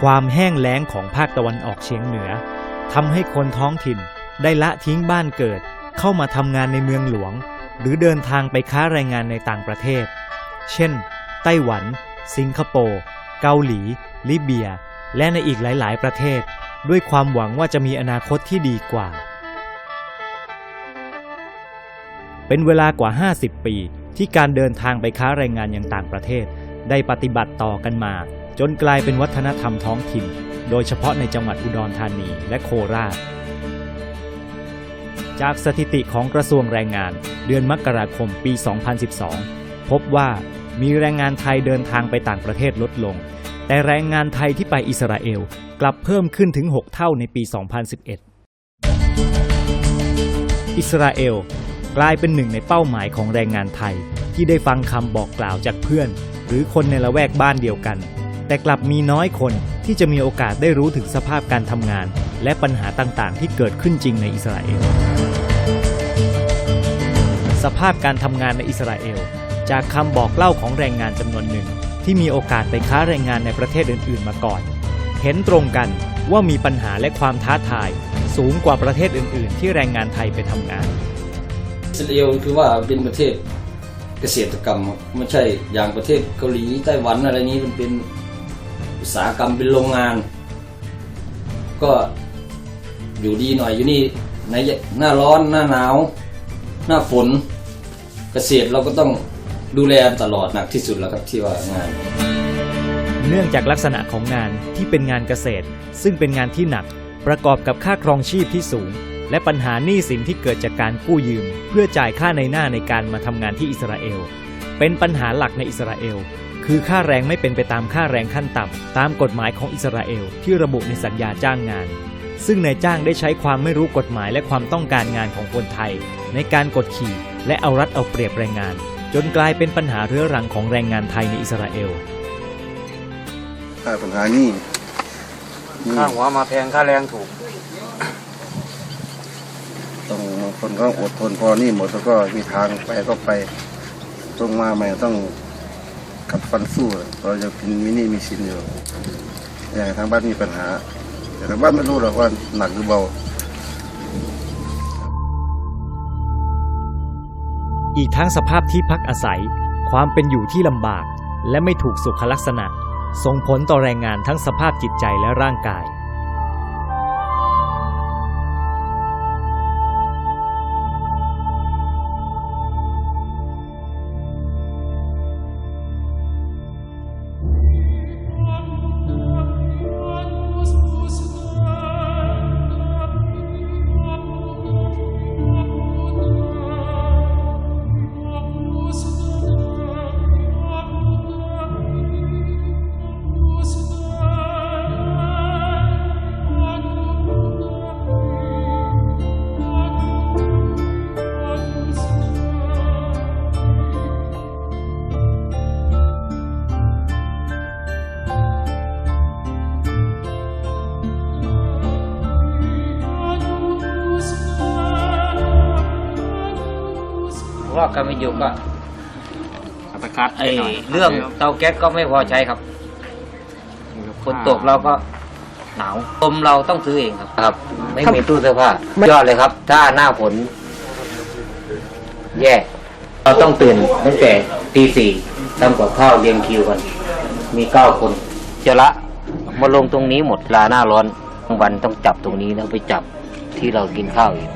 ความแห้งแล้งของภาคตะวันออกเฉียงเหนือทำให้คนท้องถิ่นได้ละทิ้งบ้านเกิด เข้ามาทำงานในเมืองหลวง หรือเดินทางไปค้าแรงงานในต่างประเทศ เช่น ไต้หวัน สิงคโปร์ เกาหลี ลิเบีย และในอีกหลาย ๆ ประเทศ ด้วยความหวังว่าจะมีอนาคตที่ดีกว่า เป็นเวลากว่า 50 ปีที่การเดินทางไปค้าแรงงานยังต่างประเทศ ได้ปฏิบัติต่อกันมา จนกลายเป็นวัฒนธรรมท้องถิ่น โดยเฉพาะในจังหวัดอุดรธานีและโคราช จากสถิติของกระทรวงแรงงาน เดือนมกราคมปี 2012 พบว่ามีแรงงานไทยเดินทางไปต่างประเทศลดลง แต่แรงงานไทยที่ไปอิสราเอลกลับเพิ่มขึ้นถึง 6 เท่าในปี 2011 อิสราเอลกลายเป็นหนึ่งในเป้าหมายของแรงงานไทยที่ได้ฟังคำบอกกล่าวจากเพื่อน หรือคนในละแวกบ้านเดียวกัน แต่กลับมีน้อยคนที่จะมีโอกาสได้รู้ถึงสภาพการทำงาน และปัญหาต่างๆ ที่เกิดขึ้นจริงในอิสราเอล สภาพการทำงานในอิสราเอล จากคำบอกเล่าของแรงงานจำนวนหนึ่ง ที่มีโอกาสไปค้าแรงงานในประเทศอื่น ๆ มาก่อน เห็นตรงกันว่ามีปัญหาและความท้าทาย สูงกว่าประเทศอื่น ๆ ที่แรงงานไทยไปทำงานอิสราเอลคือว่าเป็นประเทศเกษตรกรรมไม่ใช่อย่างประเทศเกาหลีไต้หวันอะไรนี้มันเป็น อุตสาหกรรมเป็นโรงงาน ก็อยู่ดีหน่อยอยู่นี่ในหน้าร้อนหน้าหนาว หน้าฝนเกษตรเราก็ต้องดูแลตลอดหนักที่สุดแล้วครับที่ว่างาน เนื่องจากลักษณะของงานที่เป็นงานเกษตร ซึ่งเป็นงานที่หนักประกอบกับค่าครองชีพที่สูง และปัญหาหนี้สินที่เกิดจากการกู้ยืม เพื่อจ่ายค่าในหน้าในการมาทำงานที่อิสราเอล เป็นปัญหาหลักในอิสราเอล คือค่าแรงไม่เป็นไปตามค่าแรงขั้นต่ำตามกฎหมายของอิสราเอลที่ระบุในสัญญาจ้างงาน ซึ่งนายจ้างได้ใช้ความไม่รู้กฎหมายและความต้องการงานของคนไทย ในการกดขี่และเอารัดเอาเปรียบแรงงาน จนกลายเป็นปัญหาเรื้อรังของแรงงานไทยในอิสราเอลค่าปัญหานี่นี่ค่าหัวมาแพงค่าแรงถูกต้องคนก็อดทนพอนี่หมดแล้วก็มีทางไปก็ไปต้องมาใหม่ต้อง กับฟันสู้ เราจะเป็นมินิมีสินอยู่อย่างทางบ้านมีปัญหา แต่ทางบ้านไม่รู้หรอกว่าหนักหรือเบา อีกทั้งสภาพที่พักอาศัย ความเป็นอยู่ที่ลำบาก และไม่ถูกสุขลักษณะ ส่งผลต่อแรงงานทั้งสภาพจิตใจและร่างกาย เพราะว่าการไม่อยู่ก็อัตคัดไอเรื่องเตาแก๊สก็ไม่พอใช้ครับฝนตกเราก็หนาวลมเราต้องซื้อเองครับครับ ไม่มีตู้เสื้อผ้ายอดเลยครับ ถ้าหน้าฝนแย่ เราต้องตื่นตั้งแต่ตีสี่ทำกับข้าวเรียงคิวกัน มีเก้าคนจะละมาลงตรงนี้หมดลาหน้าร้อนกลางวันต้องจับตรงนี้แล้วไปจับที่เรากินข้าวอีก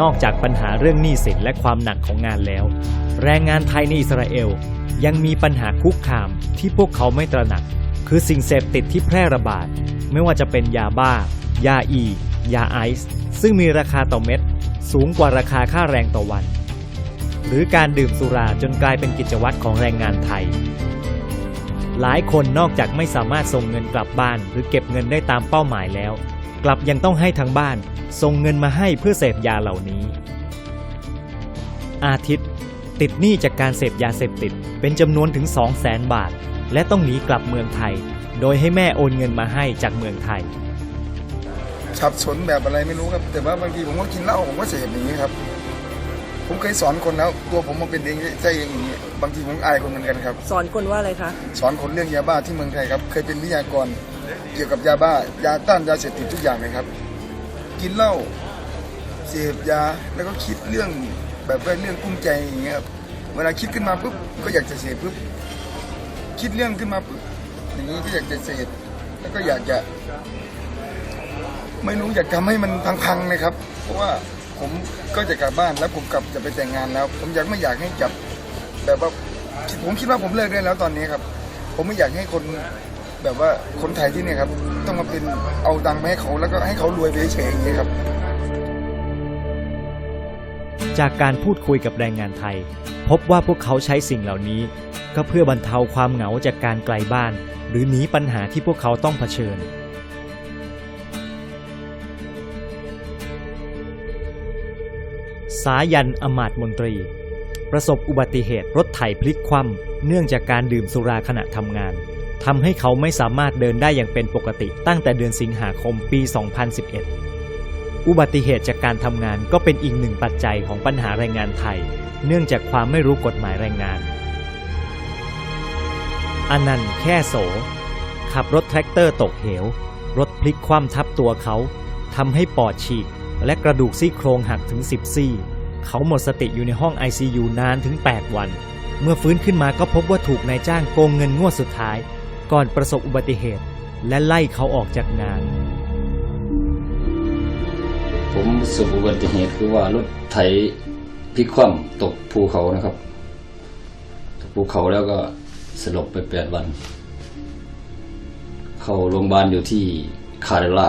นอกจากปัญหาเรื่องหนี้สินและความหนักของงานแล้ว แรงงานไทยในอิสราเอลยังมีปัญหาคุกคามที่พวกเขาไม่ตระหนัก คือสิ่งเสพติดที่แพร่ระบาด ไม่ว่าจะเป็นยาบ้า ยาอี ยาไอซ์ซึ่งมีราคาต่อเม็ด สูงกว่าราคาค่าแรงต่อวัน หรือการดื่มสุราจนกลายเป็นกิจวัตรของแรงงานไทย หลายคนนอกจากไม่สามารถส่งเงินกลับบ้าน หรือเก็บเงินได้ตามเป้าหมายแล้ว กลับยังต้องให้ทางบ้านส่งเงินมาให้เพื่อเสพยาเหล่านี้ อาทิตย์ ติดหนี้จากการเสพยาเสพติดเป็นจำนวนถึง 2 0 0แสนบาท และต้องหนีกลับเมืองไทย โดยให้แม่โอนเงินมาให้จากเมืองไทยสับสนแบบอะไรไม่รู้ครับ แต่ว่าบางทีผมก็กินเหล้าผมก็เสพอย่างนี้ครับ ผมเคยสอนคนแล้ว ตัวผมมาเป็นเองใช่เองอย่างนี้บางทีผมอายคนเหมือนกันครับ สอนคนว่าอะไรคะสอนคนเรื่องยาบ้าที่เมืองไทยครับ เคยเป็นวิทยากร เกี่ยวกับยาบ้ายาต้านยาเสพติดทุกอย่างเลยครับ กินเหล้าเสพยาแล้วก็คิดเรื่องแบบว่าเรื่องกุ้มใจอย่างเงี้ยครับเวลาคิดขึ้นมาปุ๊บก็อยากจะเสพปุ๊บคิดเรื่องขึ้นมาปุ๊บอย่างนี้ก็อยากจะเสพแล้วก็อยากจะไม่รู้อยากทำให้มันพังๆนะครับ เพราะว่าผมก็จะกลับบ้านแล้วผมกลับจะไปแต่งงานแล้ว ผมอยากไม่อยากให้จับแบบว่าผมคิดว่าผมเลิกได้แล้วตอนนี้ครับ ผมไม่อยากให้คน แบบว่าคนไทยที่เนี่ยครับต้องมาเป็นเอาตังค์ไปให้เขาแล้วก็ให้เขารวยไปเฉยๆอย่างนี้ยครับ จากการพูดคุยกับแรงงานไทย พบว่าพวกเขาใช้สิ่งเหล่านี้ ก็เพื่อบรรเทาความเหงาจากการไกลบ้าน หรือหนีปัญหาที่พวกเขาต้องเผชิญ สายันอมาตย์มนตรี ประสบอุบัติเหตุรถไถพลิกคว่ำเนื่องจากการดื่มสุราขณะทำงาน ทำให้เขาไม่สามารถเดินได้อย่างเป็นปกติตั้งแต่เดือนสิงหาคมปี 2011 อุบัติเหตุจากการทำงานก็เป็นอีกหนึ่งปัจจัยของปัญหาแรงงานไทย เนื่องจากความไม่รู้กฎหมายแรงงาน อนันต์แค่โส ขับรถแทรกเตอร์ตกเหว รถพลิกคว่ำทับตัวเขาทำให้ปอดฉีก และกระดูกซี่โครงหักถึง 10 ซี่ เขาหมดสติอยู่ในห้อง ICU นานถึง 8 วัน เมื่อฟื้นขึ้นมาก็พบว่าถูกนายจ้างโกงเงินงวดสุดท้าย ก่อนประสบอุบัติเหตุ และไล่เขาออกจากงาน ผมประสบอุบัติเหตุคือว่ารถไถพลิกคว่ำตกภูเขานะครับตกภูเขาแล้วก็สลบไปแปดวัน เข้าโรงพยาบาลอยู่ที่คาเดล่า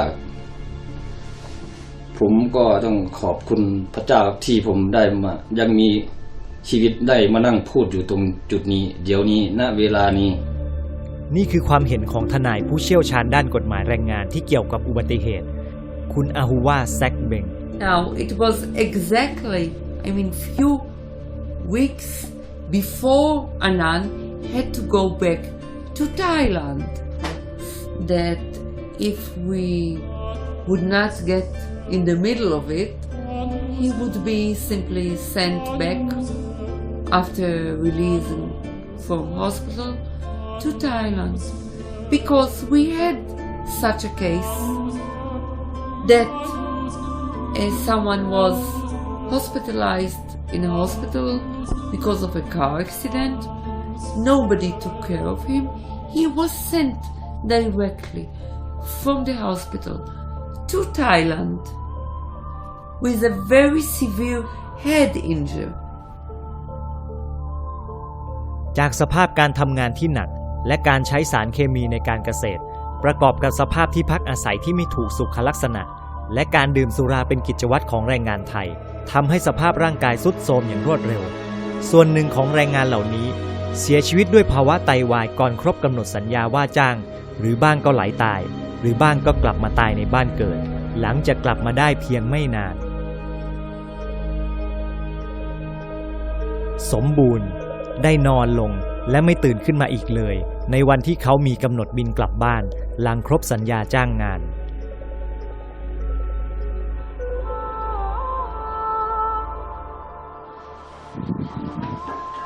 ผมก็ต้องขอบคุณพระเจ้าที่ผมได้มายังมีชีวิตได้มานั่งพูดอยู่ตรงจุดนี้ เดี๋ยวนี้ณเวลานี้ นี่คือความเห็นของทนายผู้เชี่ยวชาญด้านกฎหมายแรงงานที่เกี่ยวกับอุบัติเหตุ คุณอาฮูวาแซกเบง Now, it was exactly, I mean, few weeks before Anand had to go back to Thailand. That if we would not get in the middle of it, he would be simply sent back after releasing from hospital to Thailand. Because we had such a case that uh, someone was hospitalized in a hospital because of a car accident. Nobody took care of him. He was sent directly from the hospital to Thailand with a very severe head injury. จากสภาพการทำงานที่หนัก และการใช้สารเคมีในการเกษตร ประกอบกับสภาพที่พักอาศัยที่ไม่ถูกสุขลักษณะ และการดื่มสุราเป็นกิจวัตรของแรงงานไทยทำให้สภาพร่างกายทรุดโทรมอย่างรวดเร็ว ส่วนหนึ่งของแรงงานเหล่านี้ เสียชีวิตด้วยภาวะไตวายก่อนครบกำหนดสัญญาว่าจ้าง หรือบ้างก็ไหลตาย หรือบ้างก็กลับมาตายในบ้านเกิด หลังจากกลับมาได้เพียงไม่นาน สมบูรณ์ ได้นอนลง และไม่ตื่นขึ้นมาอีกเลย ในวันที่เขามีกำหนดบินกลับบ้าน หลังครบสัญญาจ้างงาน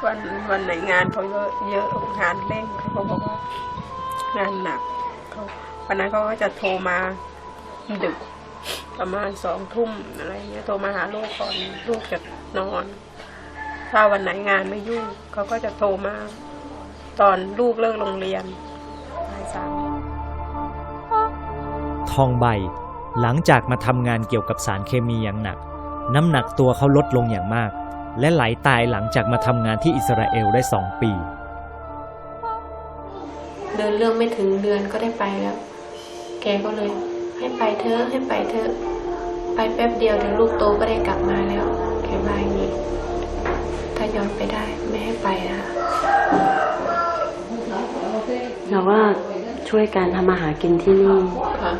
วันวันไหนงานเขาเยอะเยอะงานเร่งเขาบอกว่างานหนักเขาวันนั้นเขาก็จะโทรมาดึกประมาณสองทุ่มอะไรเงี้ยโทรมาหาลูกก่อนลูกจะนอน ถ้าวันไหนงานไม่ยุ่งเขาก็จะโทรมา ตอนลูกเลิกโรงเรียนบ่ายสามทองใบ หลังจากมาทำงานเกี่ยวกับสารเคมีอย่างหนัก น้ำหนักตัวเขาลดลงอย่างมาก และไหลตายหลังจากมาทำงานที่อิสราเอลได้สองปี เดินเรื่องไม่ถึงเดือนก็ได้ไปแล้ว แกก็เลย ให้ไปเถอะให้ไปเถอะไปแป๊บเดียวเดี๋ยวลูกโตก็ได้กลับมาแล้ว แกว่าอย่างนี้ถ้าย้อนไปได้ไม่ให้ไปนะคะ เราก็ช่วยการทำมาหากินที่นี่ค่ะ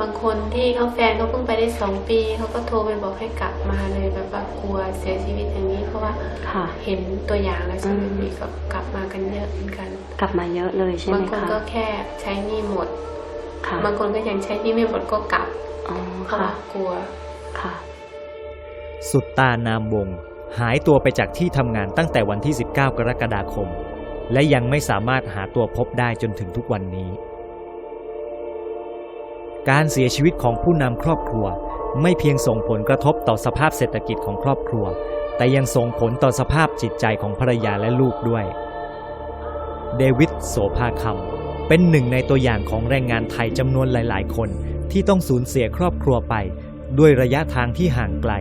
บางคนที่เขาแฟนเขาเพิ่งไปได้สองปีเขาก็โทรไปบอกให้กลับมาเลยแบบว่ากลัวเสียชีวิตอย่างนี้เพราะว่าค่ะ เห็นตัวอย่างแล้วใช่ไหมอืมมีก็กลับมากันเยอะเหมือนกัน กลับมาเยอะเลยใช่ไหบามงคนคะก็แค่ใช้หนี้หมด ค่ะบางคนก็ยังใช้หนี้ไม่หมดก็กลับอ๋อเพราะค่ะว่ากลัว ค่ะ สุดตานามวง หายตัวไปจากที่ทำงานตั้งแต่วันที่ 19 กรกฎาคม และยังไม่สามารถหาตัวพบได้จนถึงทุกวันนี้ การเสียชีวิตของผู้นำครอบครัวไม่เพียงส่งผลกระทบต่อสภาพเศรษฐกิจของครอบครัว แต่ยังส่งผลต่อสภาพจิตใจของภรรยาและลูกด้วย เดวิดโสภาคำเป็นหนึ่งในตัวอย่างของแรงงานไทยจำนวนหลาย ๆ คนที่ต้องสูญเสียครอบครัวไป ด้วยระยะทางที่ห่างไกล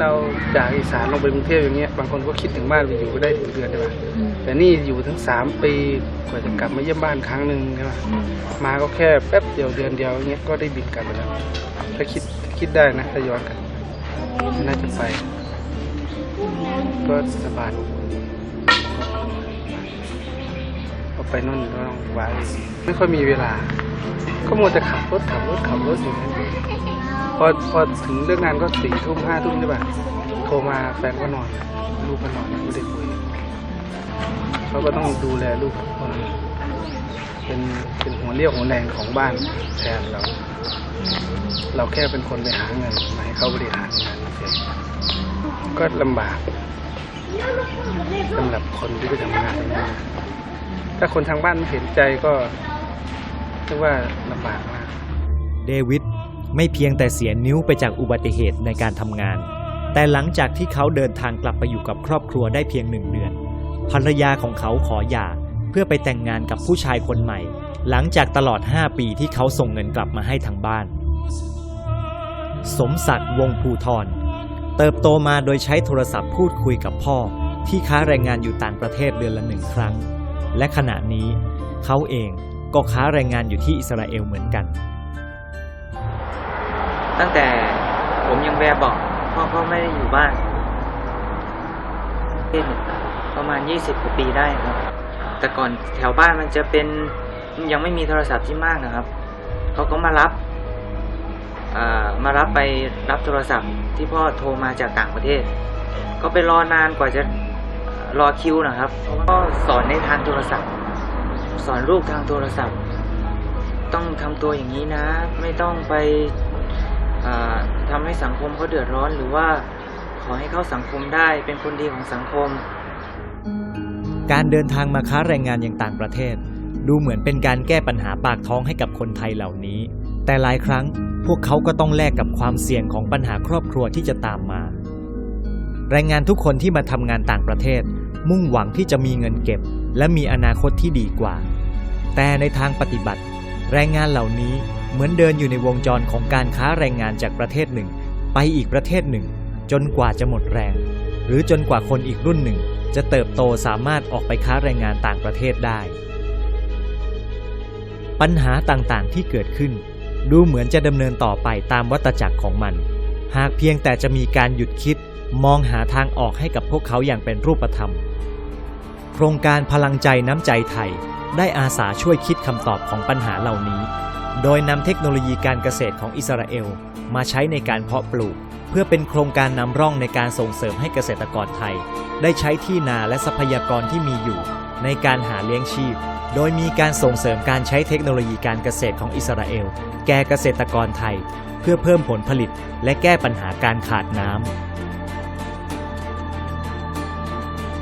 เราจากอีสานลงไปกรุงเทพอย่างเงี้ยบางคนก็คิดถึงบ้านไปอยู่ก็ได้ถึงเดือนใช่ป่ะแต่นี่อยู่ถึงสามปีกว่าจะกลับมาเยี่ยมบ้านครั้งหนึ่งใช่ป่ะมาก็แค่แป๊บเดียวเดือนเดียวอย่างเงี้ยก็ได้บินกลับไปแล้วถ้าคิดคิดได้นะถ้าย้อนกลันน่าจะไป ก็สบายพอไปนู่นก็ต้องวางไม่ค่อยมีเวลา ก็มัวแต่ขับรถขับรถขับรถอยู่นั่นเอง พอพอถึงเรื่องงานก็สี่ทุ่มห้าทุ่มใช่ป่ะโทรมาแฟนก็นอน ลูกก็นอนไม่ได้คุยเขาก็ต้องดูแลลูกคนเป็นเป็นหัวเรี่ยวหัวแรงของบ้านแทนเรา เราแค่เป็นคนไปหาเงินมาให้เขาบริหารงานเฉยก็ลำบากสำหรับคนที่ไปทำงานนะถ้าคนทางบ้านไม่เห็นใจก็เรียกว่าลำบากมาก เดวิด ไม่เพียงแต่เสียนิ้วไปจากอุบัติเหตุในการทำงาน แต่หลังจากที่เขาเดินทางกลับไปอยู่กับครอบครัวได้เพียงหนึ่งเดือน ภรรยาของเขาขอหย่าเพื่อไปแต่งงานกับผู้ชายคนใหม่ หลังจากตลอด 5 ปีที่เขาส่งเงินกลับมาให้ทางบ้าน สมศักดิ์วงภูทรเติบโตมาโดยใช้โทรศัพท์พูดคุยกับพ่อ ที่ค้าแรงงานอยู่ต่างประเทศเดือนละหนึ่งครั้ง และขณะนี้เขาเองก็ค้าแรงงานอยู่ที่อิสราเอลเหมือนกัน ตั้งแต่ผมยังแบบบอกพ่อก็ไม่ได้อยู่บ้านประมาณ20กว่าปีได้ครับ แต่ก่อนแถวบ้านมันจะเป็นยังไม่มีโทรศัพท์ที่มากนะครับเขาก็มารับมารับไปรับโทรศัพท์ที่พ่อโทรมาจากต่างประเทศ ก็ไปรอนานกว่าจะรอคิวนะครับก็สอนในทางโทรศัพท์ สอนลูกทางโทรศัพท์ ต้องทำตัวอย่างนี้นะ ไม่ต้องไป อ่าทำให้สังคมเขาเดือดร้อนหรือว่าขอให้เข้าสังคมได้เป็นคนดีของสังคม การเดินทางมาค้าแรงงานอย่างต่างประเทศ ดูเหมือนเป็นการแก้ปัญหาปากท้องให้กับคนไทยเหล่านี้ แต่หลายครั้งพวกเขาก็ต้องแลกกับความเสี่ยงของปัญหาครอบครัวที่จะตามมา แรงงานทุกคนที่มาทำงานต่างประเทศ มุ่งหวังที่จะมีเงินเก็บ และมีอนาคตที่ดีกว่า แต่ในทางปฏิบัติ แรงงานเหล่านี้ เหมือนเดินอยู่ในวงจรของการค้าแรงงานจากประเทศหนึ่ง ไปอีกประเทศหนึ่ง จนกว่าจะหมดแรง หรือจนกว่าคนอีกรุ่นหนึ่ง จะเติบโตสามารถออกไปค้าแรงงานต่างประเทศได้ ปัญหาต่างๆที่เกิดขึ้น ดูเหมือนจะดำเนินต่อไปตามวัฏจักรของมัน หากเพียงแต่จะมีการหยุดคิดมองหาทางออกให้กับพวกเขาอย่างเป็นรูปธรรม โครงการพลังใจน้ำใจไทย ได้อาสาช่วยคิดคำตอบของปัญหาเหล่านี้ โดยนำเทคโนโลยีการเกษตรของอิสราเอล มาใช้ในการเพาะปลูก เพื่อเป็นโครงการนำร่องในการส่งเสริมให้เกษตรกรไทย ได้ใช้ที่นาและทรัพยากรที่มีอยู่ ในการหาเลี้ยงชีพ โดยมีการส่งเสริมการใช้เทคโนโลยีการเกษตรของอิสราเอล แก่เกษตรกรไทย เพื่อเพิ่มผลผลิต และแก้ปัญหาการขาดน้ำ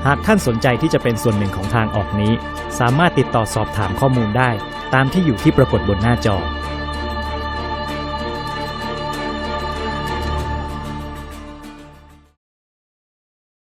หากท่านสนใจที่จะเป็นส่วนหนึ่งของทางออกนี้ สามารถติดต่อสอบถามข้อมูลได้ ตามที่อยู่ที่ปรากฏบนหน้าจอ